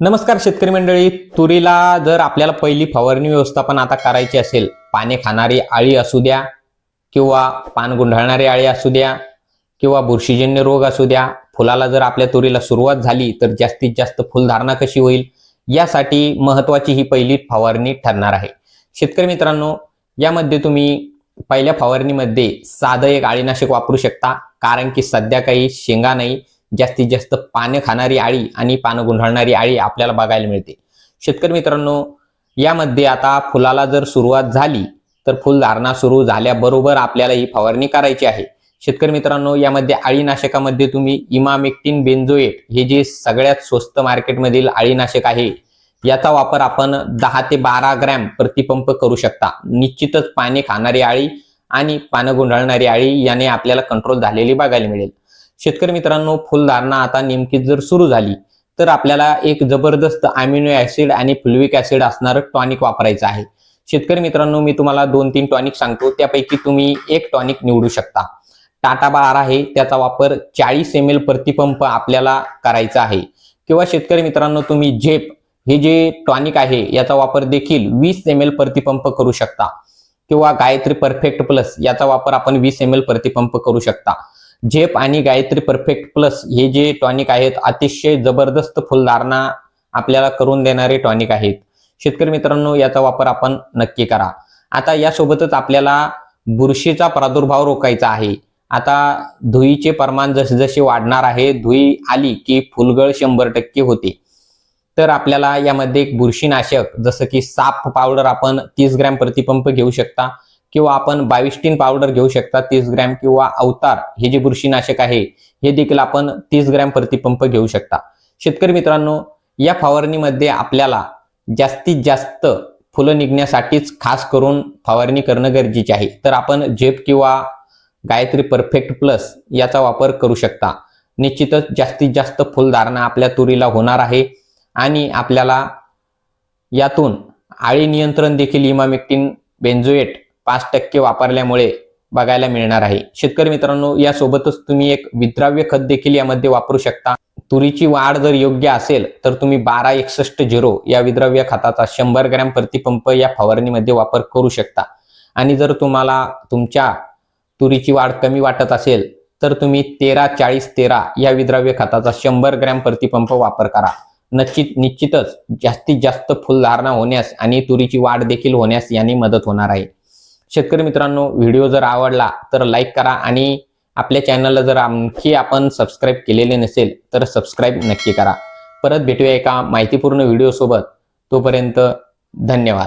नमस्कार शेतकरी मंडळी. तुरीला जर आपल्याला पहिली फवारणी व्यवस्थापन आता करायची असेल पाने खाणारी आळी असू द्या किंवा पान गुंढाळणारी आळी असू द्या किंवा बुरशीजन्य रोग असू द्या फुलाला जर आपल्या तुरीला सुरुवात झाली तर जास्तीत जास्त फुलधारणा कशी होईल? यासाठी महत्वाची ही पहिली फवारणी ठरणार आहे. शेतकरी मित्रांनो यामध्ये तुम्ही पहिल्या फवारणीमध्ये साधं एक आळीनाशक वापरू शकता कारण की सध्या काही शेंगा नाही जास्तीत जास्त पानं खाणारी आळी आणि पानं गुंढाळणारी आळी आपल्याला बघायला मिळते. शेतकरी मित्रांनो यामध्ये आता फुलाला जर सुरुवात झाली तर फुलधारणा सुरू झाल्याबरोबर आपल्याला ही फवारणी करायची आहे. शेतकरी मित्रांनो यामध्ये आळीनाशकामध्ये तुम्ही इमामेक्टिन बेन्झोएट हे जे सगळ्यात स्वस्त मार्केटमधील आळीनाशक आहे याचा वापर आपण दहा ते बारा ग्रॅम प्रतिपंप करू शकता. निश्चितच पाने खाणारी आळी आणि पानं गुंढाळणारी आळी याने आपल्याला कंट्रोल झालेली बघायला मिळेल. शेतकरी मित्रांनो फुलधारणा आता नेमकी जर सुरू झाली तर आपल्याला एक जबरदस्त अमिनो ऍसिड आणि फुलविक ऍसिड असणारं टॉनिक वापरायचं आहे. शेतकरी मित्रांनो मी तुम्हाला दोन तीन टॉनिक सांगतो त्यापैकी तुम्ही एक टॉनिक निवडू शकता. टाटा बार आहे त्याचा वापर चाळीस एम एल प्रतिपंप आपल्याला करायचा आहे. किंवा शेतकरी मित्रांनो तुम्ही झेप हे जे टॉनिक आहे याचा वापर देखील वीस एम एल प्रतिपंप करू शकता. किंवा गायत्री परफेक्ट प्लस याचा वापर आपण वीस एम एल प्रतिपंप करू शकता. झेप आणि गायत्री परफेक्ट प्लस हे जे टॉनिक आहेत अतिशय जबरदस्त फुलधारणा आपल्याला करून देणारे टॉनिक आहेत. शेतकरी मित्रांनो याचा वापर आपण नक्की करा. आता यासोबतच आपल्याला बुरशीचा प्रादुर्भाव रोखायचा आहे. आता धुईचे प्रमाण जसजसे वाढणार आहे धुई आली की फुलगळ शंभर टक्के होते. तर आपल्याला यामध्ये एक बुरशीनाशक जसं की साप पावडर आपण तीस ग्रॅम प्रतिपंप घेऊ शकता. किंवा आपण बाविस्टीन पावडर घेऊ शकता तीस ग्रॅम किंवा अवतार हे जे बुरशीनाशक आहे हे देखील आपण तीस ग्रॅम प्रतिपंप घेऊ शकता. शेतकरी मित्रांनो या फवारणीमध्ये आपल्याला जास्तीत जास्त फुलं निघण्यासाठीच खास करून फवारणी करणं गरजेचे आहे. तर आपण झेप किंवा गायत्री परफेक्ट प्लस याचा वापर करू शकता. निश्चितच जास्तीत जास्त फुलधारणा आपल्या तुरीला होणार आहे आणि आपल्याला यातून आळी नियंत्रण देखील इमामेक्टिन बेन्झोएट पाच टक्के वापरल्यामुळे बघायला मिळणार आहे. शेतकरी मित्रांनो यासोबतच तुम्ही एक विद्राव्य खत देखील यामध्ये वापरू शकता. तुरीची वाढ जर योग्य असेल तर तुम्ही बारा एकसष्ट झिरो या विद्राव्य खताचा शंभर ग्रॅम प्रतिपंप या फवारणीमध्ये वापर करू शकता. आणि जर तुम्हाला तुमच्या तुरीची वाढ कमी वाटत असेल तर तुम्ही तेरा चाळीस तेरा या विद्राव्य खताचा शंभर ग्रॅम प्रतिपंप वापर करा. निश्चित निश्चितच जास्तीत जास्त फुलधारणा होण्यास आणि तुरीची वाढ देखील होण्यास याने मदत होणार आहे. शेतकरी मित्रांनो व्हिडिओ जर आवडला तर लाईक करा आणि आपल्या चॅनलला जर आणखी आपण सबस्क्राईब केलेले नसेल तर सबस्क्राईब नक्की करा. परत भेटूया एका माहितीपूर्ण व्हिडिओसोबत तोपर्यंत धन्यवाद.